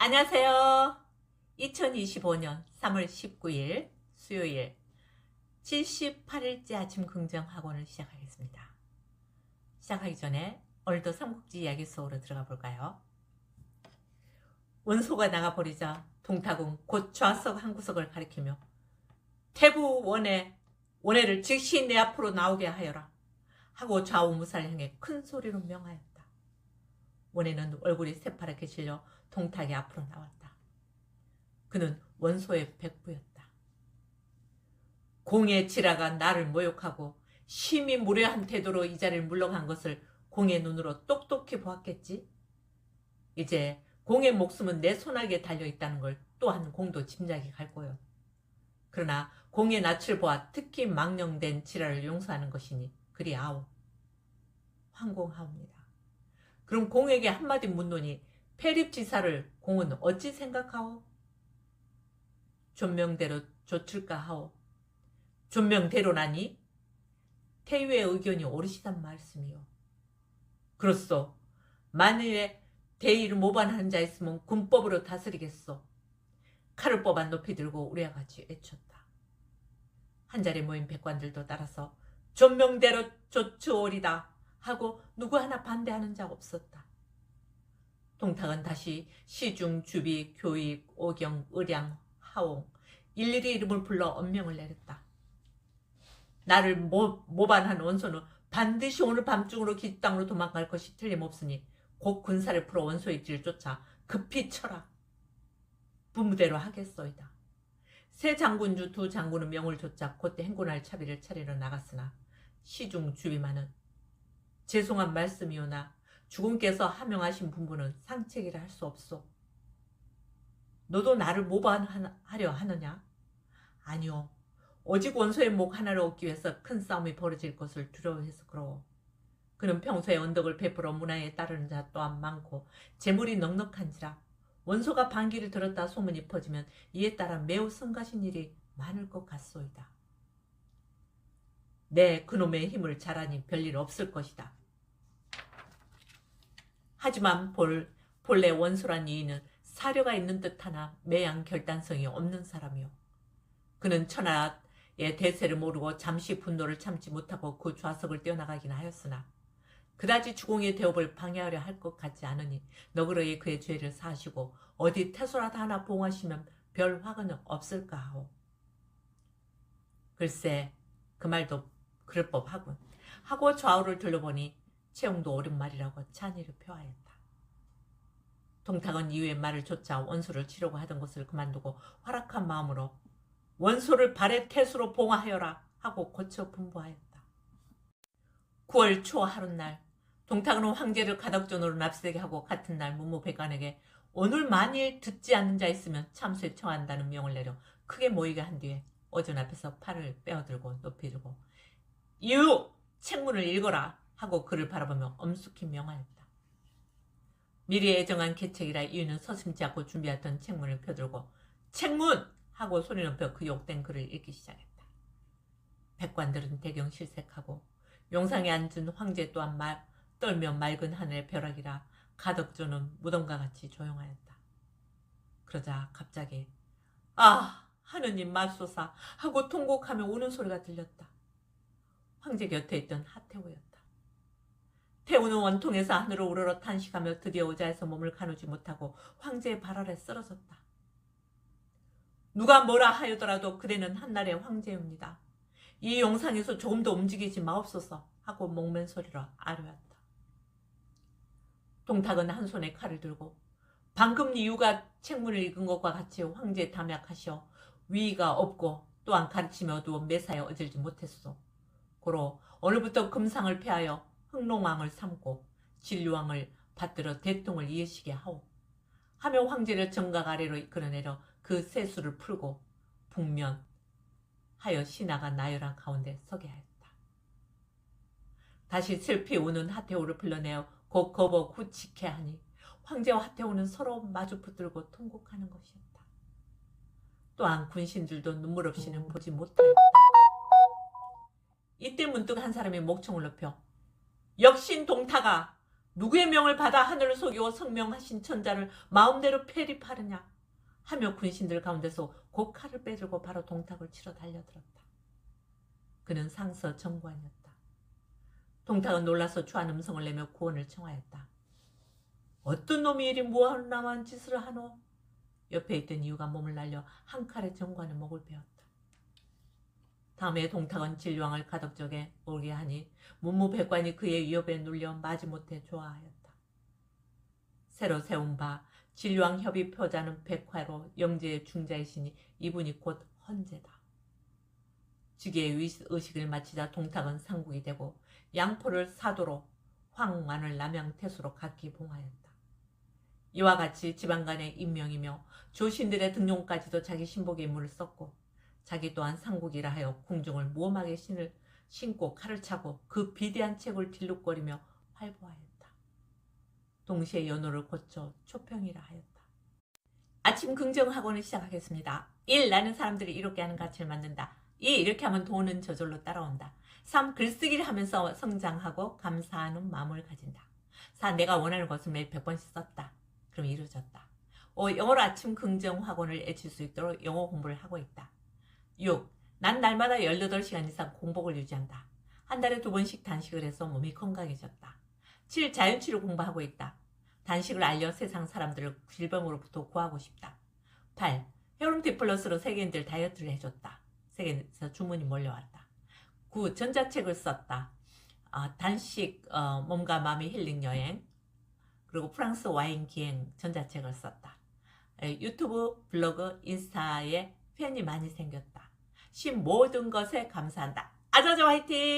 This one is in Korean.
안녕하세요. 2025년 3월 19일 수요일 78일째 아침 긍정 학원을 시작하겠습니다. 시작하기 전에 오늘도 삼국지 이야기 속으로 들어가 볼까요? 원소가 나가버리자 동타궁 곧 좌석 한 구석을 가리키며 태부 원해 원해를 즉시 내 앞으로 나오게 하여라 하고 좌우무사를 향해 큰 소리로 명하였다. 원해는 얼굴이 새파랗게 질려 동탁이 앞으로 나왔다. 그는 원소의 백부였다. 공의 지라가 나를 모욕하고 심히 무례한 태도로 이 자리를 물러간 것을 공의 눈으로 똑똑히 보았겠지. 이제 공의 목숨은 내 손아귀에 달려있다는 걸 또한 공도 짐작이 갈 거요. 그러나 공의 낯을 보아 특히 망령된 지라를 용서하는 것이니 그리 아오. 황공하옵니다. 그럼 공에게 한마디 묻노니 폐립지사를 공은 어찌 생각하오? 존명대로 조출까 하오. 존명대로라니? 태유의 의견이 옳으시단 말씀이요. 그렇소. 만일에 대의를 모반하는 자 있으면 군법으로 다스리겠소. 칼을 뽑아 높이 들고 우리와 같이 외쳤다. 한자리에 모인 백관들도 따라서 존명대로 조추오리다 하고 누구 하나 반대하는 자 없었다. 동탁은 다시 시중, 주비, 교익, 오경, 의량, 하옹 일일이 이름을 불러 엄명을 내렸다. 나를 모, 모반한 원소는 반드시 오늘 밤중으로 기땅으로 도망갈 것이 틀림없으니 곧 군사를 풀어 원소의 뒤를 쫓아 급히 쳐라. 부무대로 하겠소이다. 세 장군 주 두 장군은 명을 좇자 곧대 행군할 차비를 차리러 나갔으나 시중 주비만은 죄송한 말씀이오나 주공께서 하명하신 분부는 상책이라 할 수 없소. 너도 나를 모반하려 하느냐? 아니요. 오직 원소의 목 하나를 얻기 위해서 큰 싸움이 벌어질 것을 두려워해서 그러오. 그는 평소에 언덕을 베풀어 문화에 따르는 자 또한 많고 재물이 넉넉한지라 원소가 반기를 들었다 소문이 퍼지면 이에 따라 매우 성가신 일이 많을 것 같소이다. 내 그놈의 힘을 잘하니 별일 없을 것이다. 하지만 볼, 본래 원소란 이인은 사려가 있는 듯하나 매양 결단성이 없는 사람이요. 그는 천하의 대세를 모르고 잠시 분노를 참지 못하고 그 좌석을 뛰어나가긴 하였으나 그다지 주공의 대업을 방해하려 할 것 같지 않으니 너그러이 그의 죄를 사하시고 어디 태소라도 하나 봉하시면 별 화가 없을까 하오. 글쎄 그 말도 그럴 법하군. 하고 좌우를 둘러보니 채용도 옳은 말이라고 찬이를 표하였다. 동탁은 이후의 말을 쫓아 원소를 치려고 하던 것을 그만두고 활악한 마음으로 원소를 발의 태수로 봉화하여라 하고 고쳐 분부하였다. 9월 초 하룻날 동탁은 황제를 가덕전으로 납세게 하고 같은 날 문무백관에게 오늘 만일 듣지 않는 자 있으면 참수에 청한다는 명을 내려 크게 모이게 한 뒤에 어전 앞에서 팔을 빼어들고 높이 들고 이유 책문을 읽어라 하고 그를 바라보며 엄숙히 명하였다. 미리 애정한 계책이라 이유는 서슴지 않고 준비했던 책문을 펴들고 책문! 하고 소리 높여 그 욕된 글을 읽기 시작했다. 백관들은 대경 실색하고 용상에 앉은 황제 또한 말, 떨며 맑은 하늘의 벼락이라 가덕조는 무덤과 같이 조용하였다. 그러자 갑자기 아 하느님 맙소사 하고 통곡하며 우는 소리가 들렸다. 황제 곁에 있던 하태호였다. 태우는 원통에서 하늘을 우러러 탄식하며 드디어 의자에서 몸을 가누지 못하고 황제의 발 아래 쓰러졌다. 누가 뭐라 하여더라도 그대는 한날의 황제입니다. 이 영상에서 조금 더 움직이지 마옵소서 하고 목맨 소리로 아뢰었다. 동탁은 한 손에 칼을 들고 방금 이유가 책문을 읽은 것과 같이 황제 담약하시어 위의가 없고 또한 가르치며도 매사에 어질지 못했소. 고로 오늘부터 금상을 패하여 흑롱왕을 삼고 진류왕을 받들어 대통을 이으시게 하오. 하며 황제를 정각 아래로 이끌어내려 그 세수를 풀고 북면 하여 신하가 나열한 가운데 서게 하였다. 다시 슬피 우는 하태호를 불러내어 곧 거버 후치케 하니 황제와 하태호는 서로 마주 붙들고 통곡하는 것이었다. 또한 군신들도 눈물 없이는 보지 못하였다. 이때 문득 한 사람이 목청을 높여 역신 동타가 누구의 명을 받아 하늘을 속이고 성명하신 천자를 마음대로 폐립하느냐 하며 군신들 가운데서 곧 칼을 빼들고 바로 동탁을 치러 달려들었다. 그는 상서 정관이었다. 동탁은 놀라서 추한 음성을 내며 구원을 청하였다. 어떤 놈이 이리 무한람한 짓을 하노? 옆에 있던 이유가 몸을 날려 한 칼에 정관의 목을 베었다. 다음에 동탁은 진류왕을 가덕적에 오게 하니 문무백관이 그의 위협에 눌려 마지못해 좋아하였다. 새로 세운 바 진류왕 협의 표자는 백화로 영재의 중자이시니 이분이 곧 헌재다. 즉위의 의- 의식을 마치자 동탁은 상국이 되고 양포를 사도로 황만을 남양태수로 각기 봉하였다. 이와 같이 지방 간의 임명이며 조신들의 등용까지도 자기 신복의 인물을 썼고 자기 또한 상국이라 하여 궁중을 무엄하게 신을 신고 칼을 차고 그 비대한 책을 딜룩거리며 활보하였다. 동시에 연호를 고쳐 초평이라 하였다. 아침 긍정 학원을 시작하겠습니다. 1. 나는 사람들이 이렇게 하는 가치를 만든다. 2. 이렇게 하면 돈은 저절로 따라온다. 3. 글쓰기를 하면서 성장하고 감사하는 마음을 가진다. 4. 내가 원하는 것을 매일 100번씩 썼다. 그럼 이루어졌다. 5. 영어로 아침 긍정 학원을 애칠 수 있도록 영어 공부를 하고 있다. 6. 난 날마다 18시간 이상 공복을 유지한다. 한 달에 두 번씩 단식을 해서 몸이 건강해졌다. 7. 자연치료 공부하고 있다. 단식을 알려 세상 사람들을 질병으로부터 구하고 싶다. 8. 헤어룸 디플러스로 세계인들 다이어트를 해줬다. 세계에서 주문이 몰려왔다. 9. 전자책을 썼다. 아, 단식, 어, 몸과 마음의 힐링 여행, 그리고 프랑스 와인 기행 전자책을 썼다. 에, 유튜브, 블로그, 인스타에 팬이 많이 생겼다. 신 모든 것에 감사한다. 아자자 화이팅!